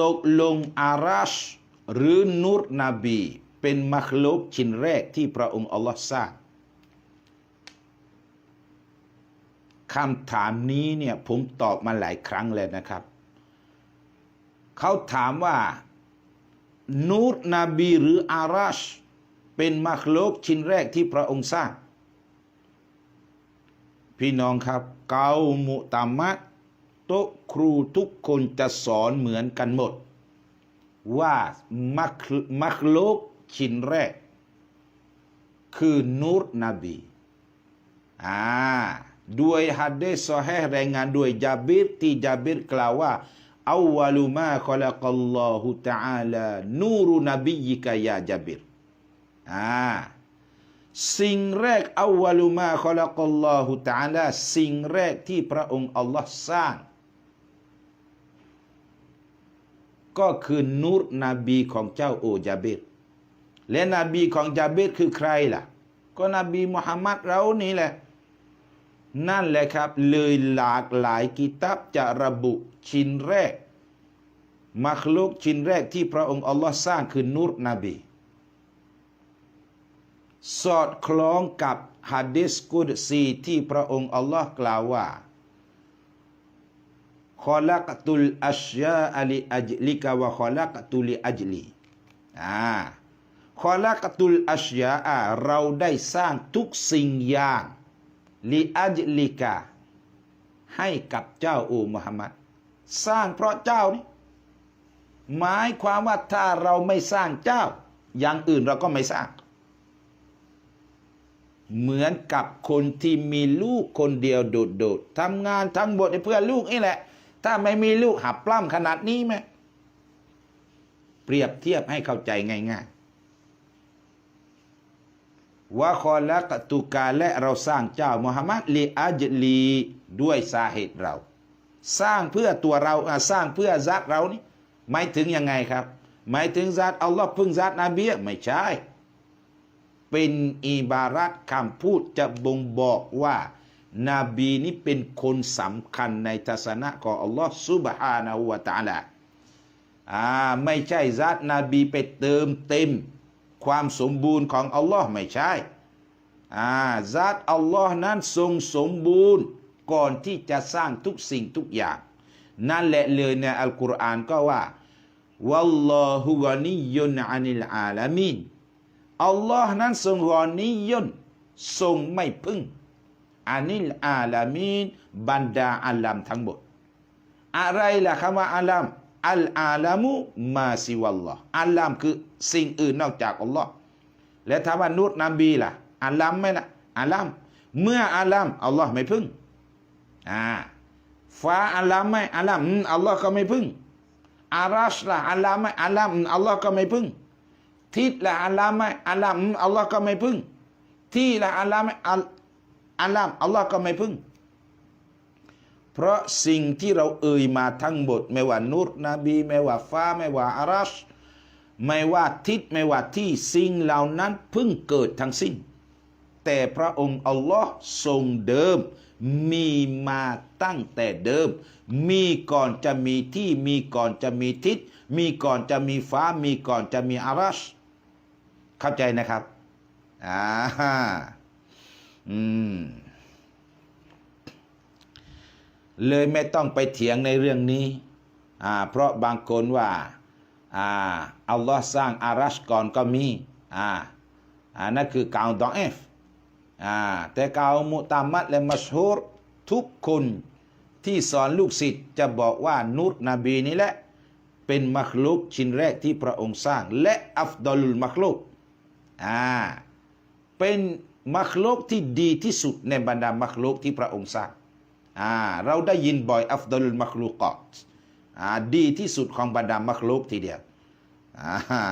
ตกลงอารัชหรือนูรนบี เป็นมัคลุกชิ้นแรกที่พระองค์อัลลอฮ์สร้างคำถามนี้เนี่ยผมตอบมาหลายครั้งเลยนะครับ เขาถามว่า นูรนบีหรืออารัชเป็นมัคลุกชิ้นแรกที่พระองค์สร้าง พี่น้องครับ เกามุตามัด โต๊ะครูทุกคนจะสอนเหมือนกันหมด ว่ามัคมัคลุกชิ้นแรก คือนูรนบีอ่าด้วยฮัดเดสซอฮีห์รายงานด้วยจาบิรที่จาบิรกล่าวว่าอาวลุมาขลักอัลลอฮุตะอาลานูรุนบียิกยาจาบิรอ่าสิ่งแรกอาวลุมาขลักอัลลอฮุตะอาลาสิ่งแรกที่พระองค์อัลลอฮ์สร้าง ก็คือนูรนบีของเจ้าโอจาเบิรและนบีของจาเบิรคือใครล่ะ ก็นบีมุฮัมมัดเรานี่แหละ นั่นแหละครับ เลยหลากหลายกิตับจะระบุชิ้นแรก มัคลุกชิ้นแรกที่พระองค์อัลลอฮ์สร้างคือนูรนบี สอดคล้องกับฮะดิษกุดซีที่พระองค์อัลลอฮ์กล่าวว่า ขอลักตุลอัชยาอัลิอัจลิกะวะขอลักตุลิอัจลีอ่าขอลักตุลอัชยาอะเราได้สร้างทุกสิ่งอย่างลิอัจลิกะให้กับเจ้าโอมุฮัมมัดสร้างเพราะเจ้านี่หมายความว่าถ้าเราไม่สร้างเจ้า อย่างอื่นเราก็ไม่สร้าง เหมือนกับคนที่มีลูกคนเดียวโดดๆทำงานทั้งหมดเพื่อลูกนี่แหละ ถ้าไม่มีลูกหับปล้ำขนาดนี้ไหมเปรียบเทียบให้เข้าใจง่ายๆว่าคอละกตุกาและเราสร้างเจ้ามุฮัมมัดลีอัจลีด้วยสาเหตุเรา สร้างเพื่อตัวเราสร้างเพื่อซัดเรานี่หมายถึงยังไงครับ หมายถึงซัดอัลลอฮ์พึ่งซัดนบีไม่ใช่ เป็นอิบารัตคำพูดจะบ่งบอกว่า นบีนี้เป็นคนสำคัญในทัศนะของอัลลอฮ์ซุบฮานะฮูวะตาลาอ่าไม่ใช่ซัดนบีไปเติมเต็ม ความสมบูรณ์ของอัลลอฮ์ไม่ใช่อ่าซัดอัลลอฮ์นั้นทรงสมบูรณ์ก่อนที่จะสร้างทุกสิ่งทุกอย่าง นั่นแหละเลยในอัลกุรอานก็ว่าวัลลอฮุกานิยุนอานิลอาลามีนอัลลอฮ์นั้นทรงรอนิยนทรงไม่พึ่ง อานิลอาลามีนบรรดาอาลัมทั้งหมด อะไรล่ะคำว่าอาลัมอัลอาลามุมาซิวัลลอฮ์อาลัมคือสิ่งอื่นนอกจากอัลลอฮ์และถ้าว่านุษนบีล่ะอาลัมไหมล่ะอาลัมเมื่ออาลัมอัลลอฮ์ไม่พึ่งอ่าฟ้าอาลัมไหมอาลัมอืมอัลลอฮ์ก็ไม่พึ่งอารัชล่ะอาลัมไหมอาลัมอืมอัลลอฮ์ก็ไม่พึ่ง ทิศละอัลลอฮ์ไหมอัลลอฮ์อืมอัลลอฮ์ก็ไม่พึ่ง ที่ละอัลลอฮ์ไหม อัลอัลลอฮ์อัลลอฮ์ก็ไม่พึ่ง เพราะสิ่งที่เราเอ่ยมาทั้งหมด ไม่ว่านูรนบีไม่ว่าฟ้า ไม่ว่าอารัชไม่ว่าทิศไม่ว่าที่สิ่งเหล่านั้นเพิ่งเกิดทั้งสิ้น แต่พระองค์อัลลอฮ์ทรงเดิม มีมาตั้งแต่เดิม มีก่อนจะมีที่มีก่อนจะมีทิศ มีก่อนจะมีฟ้า มีก่อนจะมีอารัชเข้าใจนะครับอ่า อืม เลยไม่ต้องไปเถียงในเรื่องนี้ อ่า เพราะบางคนว่า อ่า อัลลอฮ์สร้างอารัชก่อนก็มี อ่า อ่า นั่นคือกาวดอเอฟ อ่า แต่กาวมุตามัดและมัชฮูรทุกคนที่สอนลูกศิษย์จะบอกว่านูรนบีนี่แหละ เป็นมัคลุกชิ้นแรกที่พระองค์สร้าง และอัฟดอลุลมัคลุกอ่าเป็น มัคลุกที่ดีที่สุดในบรรดามัคลุกที่พระองค์สร้างเราได้ยินบ่อยอัฟดลุลมัคลูกอตดีที่สุดของบรรดามัคลุกทีเดียวอ่า